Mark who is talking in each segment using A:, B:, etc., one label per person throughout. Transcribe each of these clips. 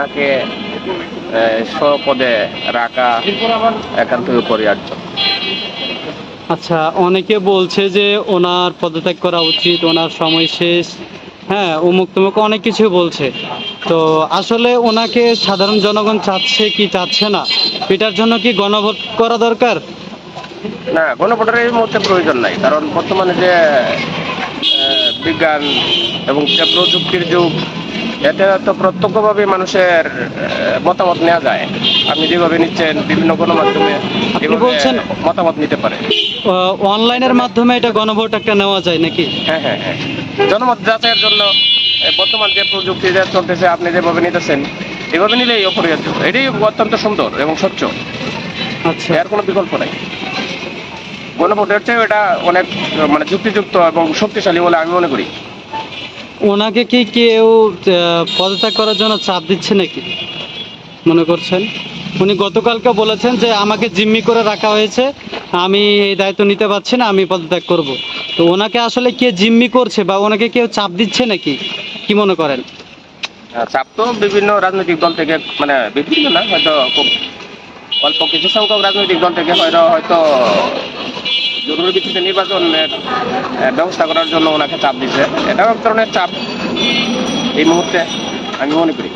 A: ওনাকে আহ, স্বপদে রাখা একান্তই অপরিহার্য।
B: আচ্ছা অনেকে বলছে যে ওনার পদত্যাগ করা উচিত ওনার সময় শেষ। হ্যাঁ অমুক তমুক অনেক কিছু বলছে। তো আসলে ওনাকে সাধারণ জনগণ চাচ্ছে কি চাচ্ছে না? এটার জন্য কি গণভোট করা দরকার?
A: না গণভোটের এই মুহূর্তে প্রয়োজন নাই। কারণ বর্তমানে যে বিজ্ঞান এবং যে প্রযুক্তির যুগ এতে তো প্রত্যক্ষভাবে মানুষের মতামত নেওয়া যায়। আপনি যেভাবে নিচ্ছেন বিভিন্ন গণমাধ্যমে
B: বলছেন-
A: মতামত নিতে পারে।
B: অনলাইনের মাধ্যমে এটা গণভোট একটা নেওয়া যায় নাকি?
A: হ্যাঁ হ্যাঁ হ্যাঁ। জনমত যাচাইয়ের জন্য বর্তমান যে প্রযুক্তি যা চলতেছে আপনি যেভাবে নিতেছেন এভাবে নিলেই অপরিহার্য। এটাই অত্যন্ত সুন্দর এবং স্বচ্ছ।
B: আচ্ছা।
A: এর কোনো বিকল্প নাই। গণভোটের চেয়ে এটা অনেক মানে যুক্তিযুক্ত এবং শক্তিশালী বলে আমি মনে করি।
B: ওনাকে কি কেউ পদত্যাগ করার জন্য চাপ দিচ্ছে নাকি? মনে করছেন? উনি গতকালকে বলেছেন যে আমাকে জিম্মি করে রাখা হয়েছে আমি এই দায়িত্ব নিতে পারছি না আমি পদত্যাগ করব। তো ওনাকে আসলে কে জিম্মি করছে বা ওনাকে কেউ চাপ দিচ্ছে নাকি? কি মনে করেন?
A: চাপ তো বিভিন্ন রাজনৈতিক দল থেকে মানে বিভিন্ন না হয়তো খুব অল্প কিছু সংখ্যক রাজনৈতিক দল থেকে হয়তো হয়তো ভিত্তিতে নির্বাচনের ব্যবস্থা করার জন্য ওনাকে চাপ দিচ্ছে এটাও এক ধরনের চাপ এই মুহূর্তে আমি মনে করি।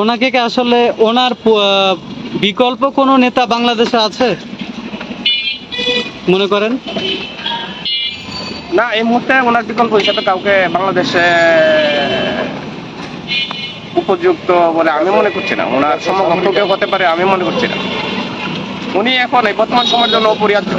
B: ওনাকে কি আসলে ওনার বিকল্প কোনো নেতা বাংলাদেশে আছে? মনে করেন?
A: না এই মুহূর্তে ওনার বিকল্প হিসাবে কাউকে বাংলাদেশে উপযুক্ত বলে আমি মনে করছি না। ওনার সমকক্ষ কেউ হতে পারে আমি মনে করছি না। উনি এখন এই বর্তমান সময়ের জন্য অপরিহার্য।